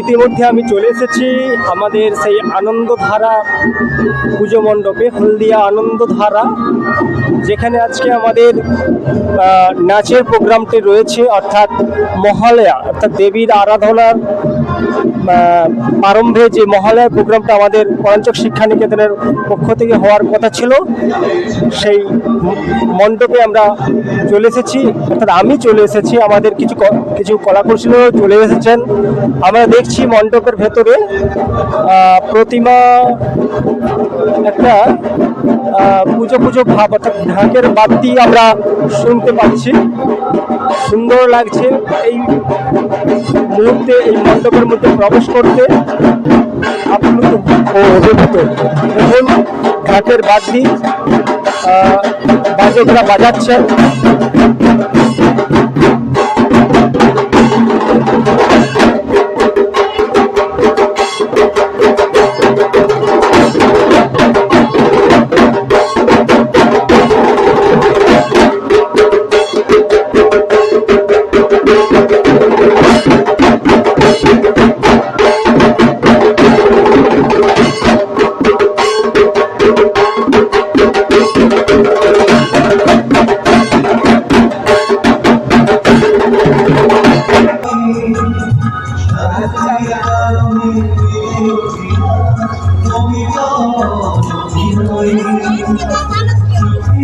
ইতিমধ্যে আমি চলে এসেছি আমাদের সেই আনন্দধারা পুজো মণ্ডপে হলদিয়া আনন্দধারা। যেখানে আজকে আমাদের নাচের প্রোগ্রামটি রয়েছে, অর্থাৎ মহালয়া, অর্থাৎ দেবীর আরাধনার প্রারম্ভে যে মহালয়া প্রোগ্রামটা আমাদের পরাঞ্চক শিক্ষা নিকেতনের পক্ষ থেকে হওয়ার কথা ছিল, সেই মণ্ডপে আমরা চলে এসেছি, অর্থাৎ আমি চলে এসেছি, আমাদের কিছু কিছু কলাকুশলীও চলে এসেছেন। আমরা দেখছি মণ্ডপের ভেতরে প্রতিমা একটা পুজো পুজো ভাব, অর্থাৎ ঢাকের বাতি আমরা শুনতে পাচ্ছি। সুন্দর লাগছে এই মুহূর্তে, এই মণ্ডপের মধ্যে প্রবেশ করতে। আপ্লুত ঢাকের বাতি বাজকরা বাজাচ্ছেন।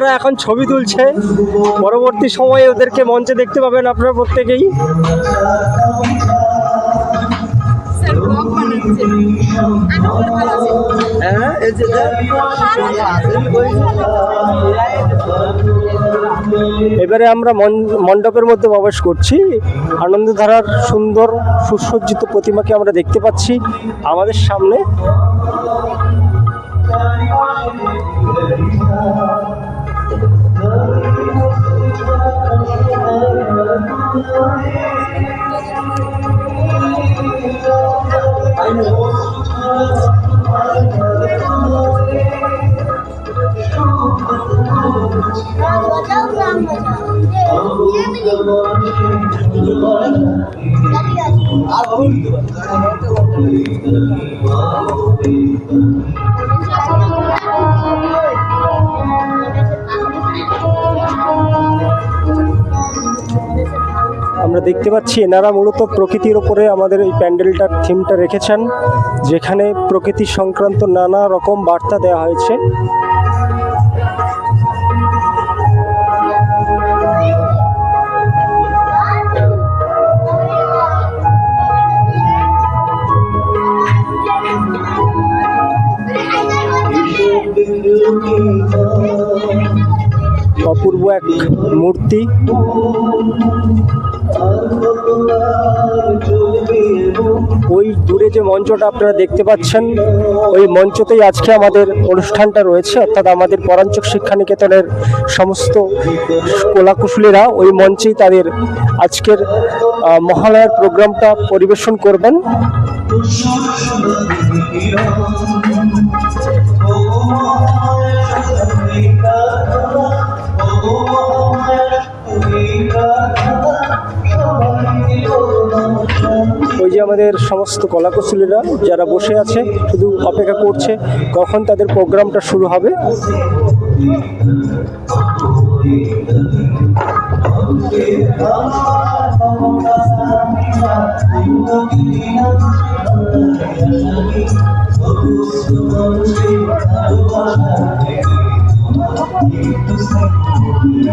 দুর্গারা এখন ছবি তুলছে। পরবর্তী সময়ে ওদেরকে মঞ্চে দেখতে পাবেন আপনারা প্রত্যেকেই। হ্যাঁ এই যে এবারে আমরা মণ্ডপের মধ্যে প্রবেশ করছি। আনন্দধারার সুন্দর সুসজ্জিত প্রতিমাকে আমরা দেখতে পাচ্ছি আমাদের সামনে। আমরা দেখতে পাচ্ছি এনারা মূলত প্রকৃতির ওপরে আমাদের এই প্যান্ডেলটার থিমটা রেখেছেন, যেখানে প্রকৃতি সংক্রান্ত নানা রকম বার্তা দেওয়া হয়েছে। অপূর্ব এক মূর্তি। ওই দূরে যে মঞ্চটা আপনারা দেখতে পাচ্ছেন, ওই মঞ্চতেই আজকে আমাদের অনুষ্ঠানটা রয়েছে, অর্থাৎ আমাদের পরাঞ্চক শিক্ষা নিকেতনের সমস্ত কলাকুশলীরা ওই মঞ্চেই তাদের আজকের মহালয়ার প্রোগ্রামটা পরিবেশন করবেন। আমাদের সমস্ত কলাকুশলীরা যারা বসে আছে, শুধু অপেক্ষা করছে, কখন তাদের প্রোগ্রামটা শুরু হবে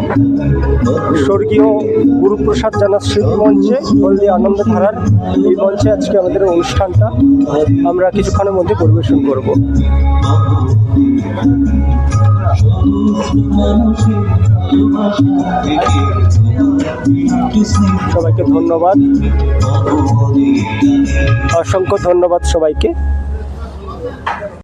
Thank you. স্বর্গীয় গুরুপ্রসাদ জানা স্মৃতি মঞ্চে হলদি আনন্দধারার এই মঞ্চে আজকে আমাদের অনুষ্ঠানটা। আমরা কিছুক্ষণের মধ্যে পরিবেশন করব। সবাইকে ধন্যবাদ। অসংখ্য ধন্যবাদ সবাইকে।